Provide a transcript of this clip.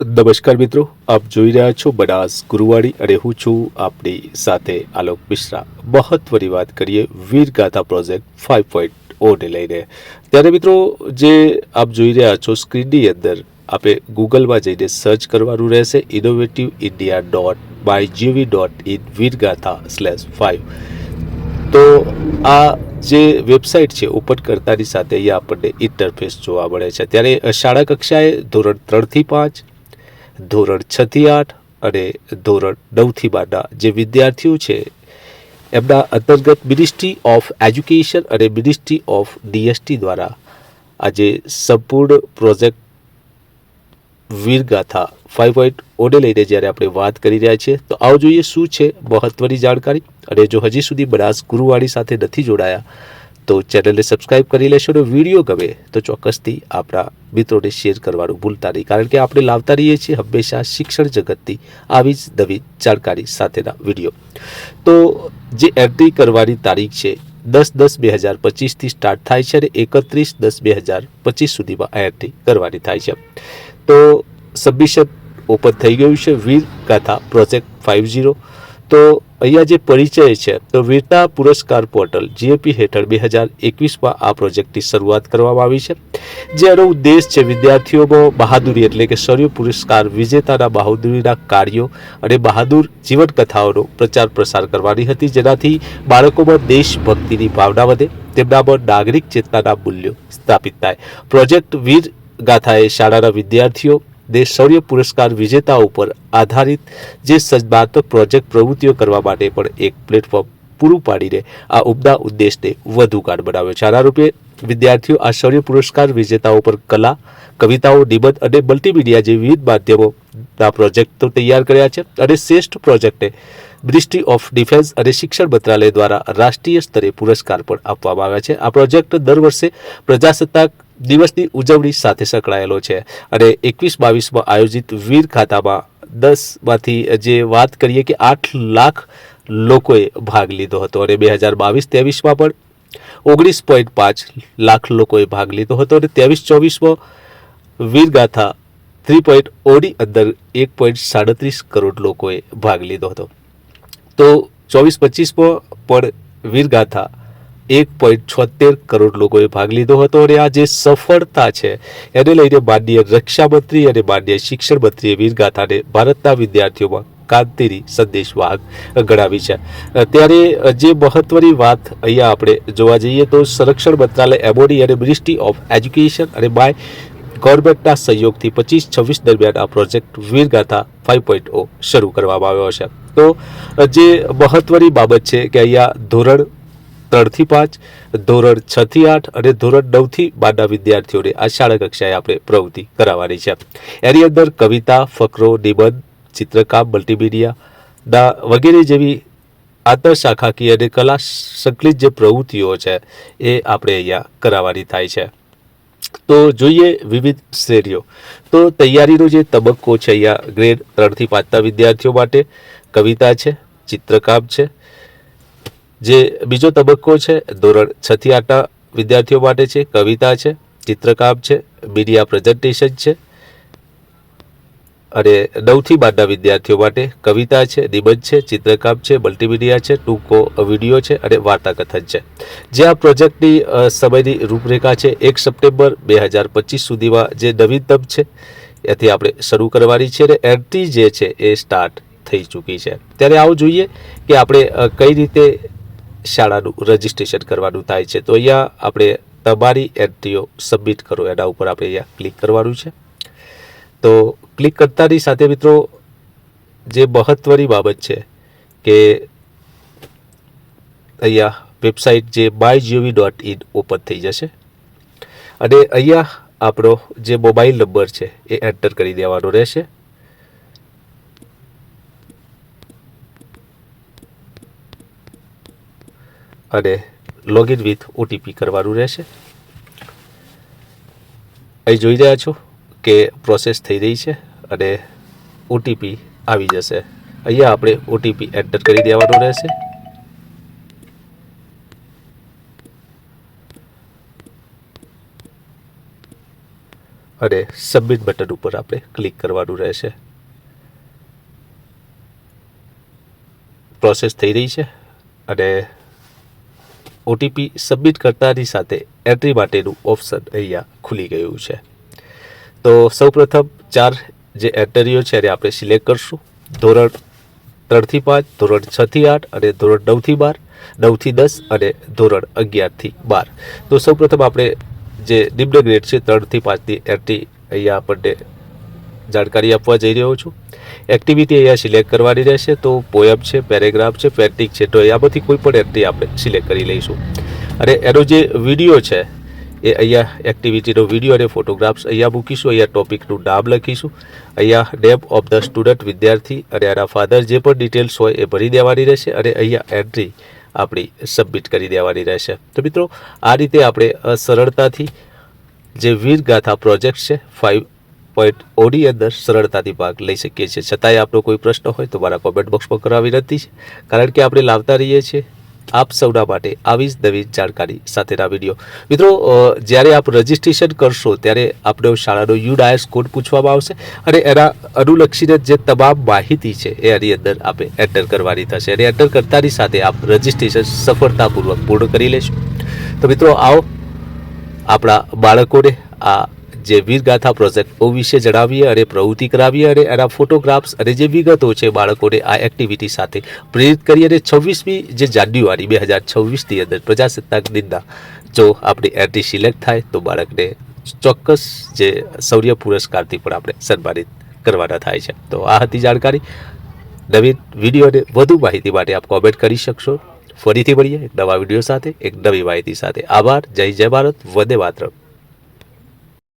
નમસ્કાર મિત્રો, આપ જોઈ રહ્યા છો બનાસ ગુરુવાડી અને હું છું આપની સાથે આલોક મિશ્રા. મહત્વની વાત કરીએ વીરગાથા પ્રોજેક્ટ ફાઇવ પોઈન્ટ ઓને લઈને. ત્યારે મિત્રો, જે આપ જોઈ રહ્યા છો સ્ક્રીનની અંદર, આપે ગૂગલમાં જઈને સર્ચ કરવાનું રહેશે innovative India dot my gov dot in Veergatha slash five તો આ જે વેબસાઇટ છે ઓપન કરતાની સાથે અહીંયા આપણને ઇન્ટરફેસ જોવા મળે છે. ત્યારે શાળા કક્ષાએ ધોરણ ત્રણથી પાંચ ધોરણ છ થી આઠ અને ધોરણ નવથી બારના જે વિદ્યાર્થીઓ છે, એમના અંતર્ગત મિનિસ્ટ્રી ઓફ એજ્યુકેશન અને મિનિસ્ટ્રી ઓફ ડીએસટી દ્વારા આજે સંપૂર્ણ પ્રોજેક્ટ વીરગાથા ફાઇવ પોઈન્ટ ઓને લઈને જ્યારે આપણે વાત કરી રહ્યા છીએ, તો આવો જોઈએ શું છે મહત્વની જાણકારી. અને જો હજી સુધી બનાસ ગુરુવાણી સાથે નથી જોડાયા તો ચેનલને સબસ્ક્રાઇબ કરી લેશો અને વીડિયો ગમે તો ચોક્કસથી આપણા મિત્રોને શેર કરવાનું ભૂલતા નહીં. કારણ કે આપણે લાવતા રહીએ છીએ હંમેશા શિક્ષણ જગતની આવી જ નવી જાણકારી સાથેના વીડિયો. તો જે એન્ટ્રી કરવાની તારીખ છે દસ દસ બે હજાર પચીસથી સ્ટાર્ટ થાય છે અને એકત્રીસ દસ બે હજાર પચીસ સુધીમાં આ એન્ટ્રી કરવાની થાય છે. તો સબમિશન ઓપન થઈ ગયું છે. વીર ગાથા પ્રોજેક્ટ ફાઇવ ઝીરો તો અહીંયા જે પરિચય છે, તો વીરતા પુરસ્કાર પોર્ટલ જીએપી હેઠળ બે હજાર એકવીસમાં આ પ્રોજેક્ટની શરૂઆત કરવામાં આવી છે. જેનો ઉદ્દેશ છે વિદ્યાર્થીઓમાં બહાદુરી એટલે કે શૌર્ય પુરસ્કાર વિજેતાના બહાદુરીના કાર્યો અને બહાદુર જીવન કથાઓનો પ્રચાર પ્રસાર કરવાની હતી. જેનાથી બાળકોમાં દેશભક્તિની ભાવના વધે, તેમનામાં નાગરિક ચેતનાના મૂલ્યો સ્થાપિત થાય. પ્રોજેક્ટ વીર ગાથાએ શાળાના વિદ્યાર્થીઓ દેશ શૌર્ય પુરસ્કાર વિજેતાઓ ઉપર આધારિત જે સર્જનાત્મક પ્રોજેક્ટ પ્રવૃત્તિઓ કરવા માટે પણ એક પ્લેટફોર્મ પૂરું પાડીને આ ઉમદા ઉદ્દેશને વધુ કાર્ડ બનાવ્યો છે. આના રૂપે વિદ્યાર્થીઓ આ શૌર્ય પુરસ્કાર વિજેતાઓ પર કલા, કવિતાઓ, નિબંધ અને મલ્ટીમીડિયા જેવી વિવિધ માધ્યમોના પ્રોજેક્ટો તૈયાર કર્યા છે અને શ્રેષ્ઠ પ્રોજેક્ટને મિનિસ્ટ્રી ઓફ ડિફેન્સ અને શિક્ષણ મંત્રાલય દ્વારા રાષ્ટ્રીય સ્તરે પુરસ્કાર પણ આપવામાં આવ્યા છે. આ પ્રોજેક્ટ દર વર્ષે પ્રજાસત્તાક દિવસની ઉજવણી સાથે સંકળાયેલો છે. અને એકવીસ બાવીસમાં આયોજિત વીર ખાતામાં દસમાંથી જે વાત કરીએ કે આઠ લાખ લોકોએ ભાગ લીધો હતો અને બે હજાર બાવીસ ત્રેવીસમાં પણ ઓગણીસ પોઈન્ટ પાંચ લાખ લોકોએ ભાગ લીધો હતો અને ત્રેવીસ ચોવીસમાં વીરગાથા થ્રી પોઈન્ટ ઓની અંદર એક પોઈન્ટ સાડત્રીસ કરોડ લોકોએ ભાગ લીધો હતો. તો ચોવીસ પચીસમાં પણ વીરગાથા એક પોઈન્ટ છોતેર કરોડ લોકોએ ભાગ લીધો હતો અને આ જે સફળતા છે, એને લઈને માનનીય રક્ષામંત્રી અને માન્ય શિક્ષણ મંત્રીએ વીરગાથાને ભારતના વિદ્યાર્થીઓમાં કાંતિની સંદેશવાહક ગણાવી છે. ત્યારે જે મહત્વની વાત અહીંયા આપણે જોવા જઈએ તો સંરક્ષણ મંત્રાલય એમઓડી અને મિનિસ્ટ્રી ઓફ એજ્યુકેશન અને બાય ગવર્મેન્ટના સહયોગથી પચીસ છવ્વીસ દરમિયાન આ project Veergatha five point O શરૂ કરવામાં આવ્યો છે. તો જે મહત્વની બાબત છે કે અહીંયા ધોરણ ત્રણથી પાંચ, ધોરણ છ થી આઠ અને ધોરણ નવથી બારના વિદ્યાર્થીઓને આ શાળા કક્ષાએ આપણે પ્રવૃત્તિ કરાવવાની છે. એની અંદર કવિતા, ફકરો, નિબંધ, ચિત્રકામ મલ્ટીમીડિયાના વગેરે જેવી આંતરશાખાકીય અને કલા સંકલિત જે પ્રવૃત્તિઓ છે એ આપણે અહીંયા કરાવવાની થાય છે. તો જોઈએ વિવિધ શ્રેણીઓ. તો તૈયારીનો જે તબક્કો છે અહીંયા ગ્રેડ ત્રણથી પાંચના વિદ્યાર્થીઓ માટે કવિતા છે, ચિત્રકામ છે જે બીજો તબક્કો છે, ધોરણ છથી આઠના વિદ્યાર્થીઓ માટે છે, કવિતા છે, ચિત્રકામ છે, મીડિયા પ્રેઝન્ટેશન છે અને નવથી બારના વિદ્યાર્થીઓ માટે કવિતા છે, નિબંધ છે, ચિત્રકામ છે મલ્ટીમીડિયા છે, ટૂંકો વીડિયો છે અને વાર્તા કથન છે. જે આ પ્રોજેક્ટની સમયની રૂપરેખા છે, એક સપ્ટેમ્બર બે હજાર પચીસ સુધીમાં જે નવીનતમ છે, એથી આપણે શરૂ કરવાની છે અને એન્ટ્રી જે છે એ સ્ટાર્ટ થઈ ચૂકી છે. ત્યારે આવું જોઈએ કે આપણે કઈ રીતે શાળાનું રજિસ્ટ્રેશન કરવાનું થાય છે. તો અહીંયા આપણે તમારી એન્ટ્રીઓ સબમિટ કરો. એના ઉપર આપણે અહીંયા ક્લિક કરવાનું છે. તો ક્લિક કરતાની સાથે મિત્રો જે મહત્વની બાબત છે કે અહીંયા વેબસાઇટ જે my gov dot in open થઈ જશે. અને અહીંયા આપણો જે મોબાઈલ નંબર છે એ એન્ટર કરી દેવાનો રહેશે. અને લોગિન વિથ ઓટીપી કરવાનું રહેશે. અહીં જોઈ રહ્યા છો કે પ્રોસેસ થઈ રહી છે અને ઓટીપી આવી જશે. અહીંયા આપણે ઓટીપી એન્ટર કરી દેવાનો રહેશે. અને સબમિટ બટન ઉપર આપણે ક્લિક કરવાનું રહેશે. પ્રોસેસ થઈ રહી છે અને ઓટીપી સબમિટ કરતાની સાથે એન્ટ્રી માટેનું ઓપ્શન અહીંયા ખુલી ગયું છે. તો સૌપ્રથમ ચાર જે એન્ટરીઓ છે એને આપણે સિલેક્ટ કરશું. ધોરણ ત્રણથી પાંચ, ધોરણ છથી આઠ અને ધોરણ નવથી બાર, નવથી દસ અને ધોરણ અગિયારથી બાર. તો સૌપ્રથમ આપણે જે નિમ્ન ગ્રેડ છે ત્રણથી પાંચની એન્ટ્રી અહીંયા આપણને જાણકારી આપવા જઈ રહ્યો છું. એક્ટિવિટી અહીંયા સિલેક્ટ કરવાની રહેશે તો પોયમ છે પેરેગ્રાફ છે પેન્ટિંગ છે, તો એમાંથી કોઈ પણ એન્ટ્રી આપણે સિલેક્ટ કરી લઈશું. અને એનો જે વીડિયો છે, એ અહીંયા એક્ટિવિટીનો વીડિયો અને ફોટોગ્રાફ્સ અહીંયા મૂકીશું. અહીંયા ટોપિકનું નામ લખીશું. અહીંયા નેમ ઓફ ધ સ્ટુડન્ટ વિદ્યાર્થી અને એના ફાધર જે પણ ડિટેલ્સ હોય એ ભરી દેવાની રહેશે અને અહીંયા એન્ટ્રી આપણી સબમિટ કરી દેવાની રહેશે. તો મિત્રો, આ રીતે આપણે સરળતાથી જે વીરગાથા પ્રોજેક્ટ છે ફાઇવ પોઈન્ટ ઓડી અંદર સરળતાથી ભાગ લઈ શકીએ છીએ. છતાંય આપણો કોઈ પ્રશ્ન હોય તો મારા કોમેન્ટ બોક્સમાં કરાવી નથી કારણ કે આપણે લાવતા રહીએ છીએ. આપ સૌના માટે આવી જ નવી જાણકારી સાથેના વીડિયો. મિત્રો જ્યારે આપ રજિસ્ટ્રેશન કરશો, ત્યારે આપણે શાળાનો યુ ડાયસ કોડ પૂછવામાં આવશે અને એના અનુલક્ષીને જે તમામ માહિતી છે એ એની અંદર આપણે એન્ટર કરવાની થશે. અને એન્ટર કરતાની સાથે આપ રજિસ્ટ્રેશન સફળતાપૂર્વક પૂર્ણ કરી લેશો. તો મિત્રો, આવો આપણા બાળકોને આ જે વીરગાથા પ્રોજેક્ટ વિશે જણાવીએ અને પ્રવૃત્તિ કરાવીએ અને એના ફોટોગ્રાફ્સ અને જે વિગતો છે બાળકોને આ એક્ટિવિટી સાથે પ્રેરિત કરી અને છવ્વીસમી જે જાન્યુઆરી બે હજાર છવ્વીસની અંદર પ્રજાસત્તાક દિનના જો આપણી એન્ટ્રી સિલેક્ટ થાય તો બાળકને ચોક્કસ જે શૌર્ય પુરસ્કારથી પણ આપણે સન્માનિત કરવાના થાય છે. તો આ હતી જાણકારી. નવીન વિડીયોને વધુ માહિતી માટે આપ કોમેન્ટ કરી શકશો. ફરીથી મળીએ એક નવા વીડિયો સાથે. એક નવી માહિતી સાથે. આભાર. જય જય ભારત. વંદે માતરમ.